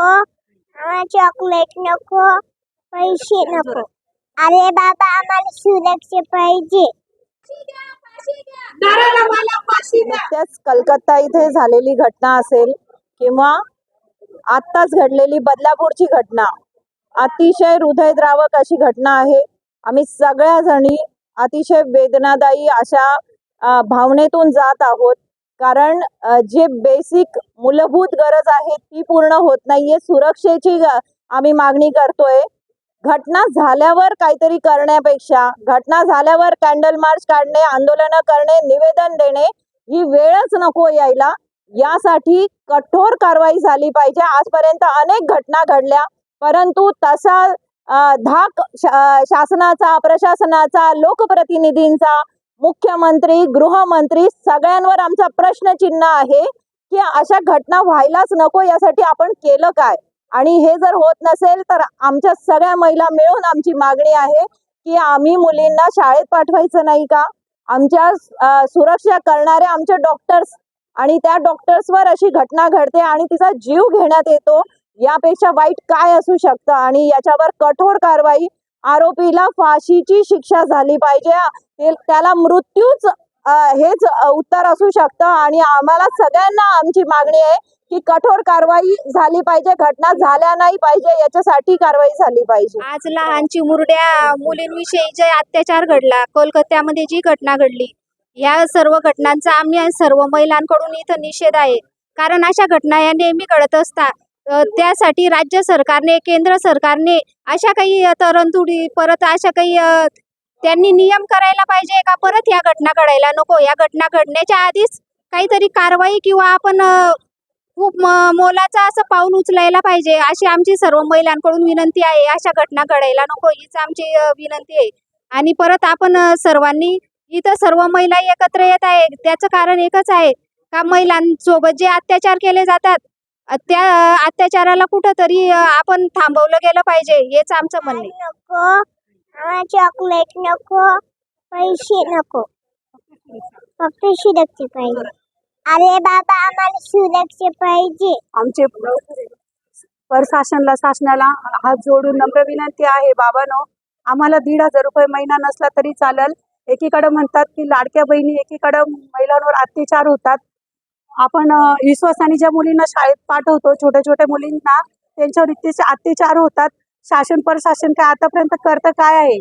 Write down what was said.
नको. आम्हाला चॉकलेट नको. पैसे नको. अरे बाबा आम्हाला सुरक्षा पाहिजे. नुकत्याच कलकत्ता इथे झालेली घटना असेल किंवा आत्ताच घडलेली बदलापूरची घटना. अतिशय हृदयद्रावक अशी घटना आहे. आम्ही सगळ्या जणी अतिशय वेदनादायी अशा भावनेतून जात आहोत. कारण जे बेसिक मूलभूत गरज आहे ती पूर्ण होत नाहीये. सुरक्षेची आम्ही मागणी करतोय. घटना झाल्यावर काहीतरी करण्यापेक्षा घटना झाल्यावर कॅन्डल मार्च काढणे आंदोलनं करणे निवेदन देणे ही वेळच नको यायला. यासाठी कठोर कारवाई झाली पाहिजे. आजपर्यंत अनेक घटना घडल्या परंतु तसा धाक शा- शासनाचा प्रशासनाचा लोकप्रतिनिधींचा मुख्यमंत्री गृहमंत्री सगळ्यांवर आमचा प्रश्नचिन्ह आहे की अशा घटना व्हायलाच नको यासाठी आपण केलं काय? आणि हे जर होत नसेल तर आमच्या सगळ्या महिला मिळून आमची मागणी आहे की आम्ही मुलींना शाळेत पाठवायचं नाही का? आमच्या सुरक्षा करणारे आमचे डॉक्टर्स आणि त्या डॉक्टर्सवर अशी घटना घडते आणि तिचा जीव घेण्यात येतो यापेक्षा वाईट काय असू शकतं? आणि याच्यावर कठोर कारवाई आरोपीला फाशीची शिक्षा झाली पाहिजे. त्याला मृत्यूच हेच उत्तर असू शकतं. आणि आम्हाला सगळ्यांना आमची मागणी आहे की कठोर कारवाई झाली पाहिजे. घटना झाल्या नाही पाहिजे याच्यासाठी कारवाई झाली पाहिजे. आज लहान चिमुरड्या मुलींविषयी जे अत्याचार घडला कोलकात्यामध्ये जी घटना घडली या सर्व घटनांचा आम्ही सर्व महिलांकडून इथं निषेध आहे. कारण अशा घटना या नेहमी घडत असतात. त्यासाठी राज्य सरकारने केंद्र सरकारने अशा काही अ, परत अशा काही त्यांनी नियम करायला पाहिजे का? परत या घटना घडायला नको. या घटना घडण्याच्या आधीच काहीतरी कारवाई किंवा आपण खूप म- मोलाचं असं पाऊल उचलायला पाहिजे अशी आमची सर्व महिलांकडून विनंती आहे. अशा घटना घडायला नको हीच आमची विनंती आहे. आणि परत आपण सर्वांनी इथं सर्व महिला एकत्र येत आहे त्याचं कारण एकच आहे का? महिलांसोबत जे अत्याचार केले जातात त्या अत्याचाराला कुठंतरी आपण थांबवलं गेलं पाहिजे हेच आमचं म्हणणं नको चॉकलेट नको पैसे नको. फक्त सुरक्षा पाहिजे. अरे बाबा आम्हाला सुरक्षा पाहिजे. आमचे प्रशासनला शासनाला हात जोडून नम्र विनंती आहे बाबानो. आम्हाला दीड हजार रुपये महिना नसला तरी चालेल. एकीकडे म्हणतात की लाडक्या बहिणी एकीकडे महिलांवर अत्याचार होतात. आपण अं, विश्वासाने ज्या मुलींना शाळेत पाठवतो छोट्या छोट्या मुलींना त्यांच्यावर इतके अत्याचार होतात. शासन प्रशासन काय आतापर्यंत करतं काय आहे?